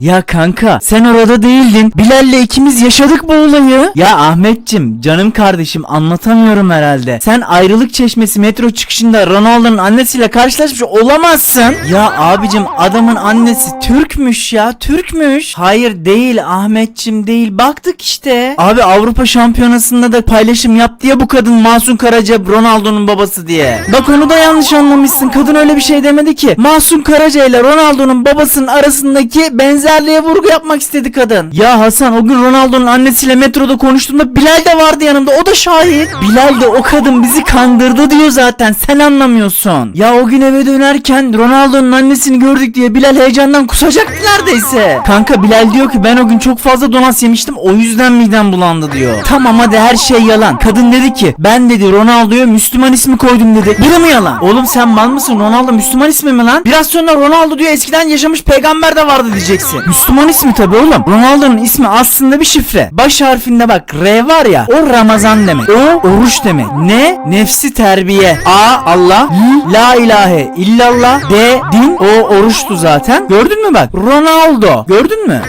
Ya kanka sen orada değildin. Bilal'le ikimiz yaşadık bu olayı. Ya Ahmetçim canım kardeşim anlatamıyorum herhalde. Sen ayrılık çeşmesi metro çıkışında Ronaldo'nun annesiyle karşılaşmış olamazsın. Ya abicim adamın annesi Türkmüş ya Türkmüş. Hayır değil Ahmetçim değil baktık işte. Abi Avrupa Şampiyonası'nda da paylaşım yaptı ya bu kadın Masum Karaca Ronaldo'nun babası diye. Bak onu da yanlış anlamışsın. Kadın öyle bir şey demedi ki. Masum Karaca ile Ronaldo'nun babasının arasındaki benzerliğe vurgu yapmak istedi kadın. Ya Hasan o gün Ronaldo'nun annesiyle metroda konuştuğumda Bilal de vardı yanımda. O da şahit. Bilal de o kadın bizi kandırdı diyor zaten. Sen anlamıyorsun. Ya o gün eve dönerken Ronaldo'nun annesini gördük diye Bilal heyecandan kusacaktı neredeyse. Kanka Bilal diyor ki ben o gün çok fazla donas yemiştim o yüzden midem bulandı diyor. Tamam hadi her şey yalan. Kadın dedi ki ben dedi Ronaldo'ya Müslüman ismi koydum dedi. Bu da mı yalan? Oğlum sen mal mısın? Ronaldo Müslüman ismi mi lan? Biraz sonra Ronaldo diyor eskiden yaşamış peygamber de vardı diyeceksin. Müslüman ismi tabi oğlum. Ronaldo'nun ismi aslında bir şifre. Baş harfinde bak R var ya o Ramazan demek. O oruç demek. Ne? Nefsi terbiye. A Allah. L, La ilahe illallah. D din. O oruçtu zaten. Gördün mü bak? Ronaldo. Gördün mü?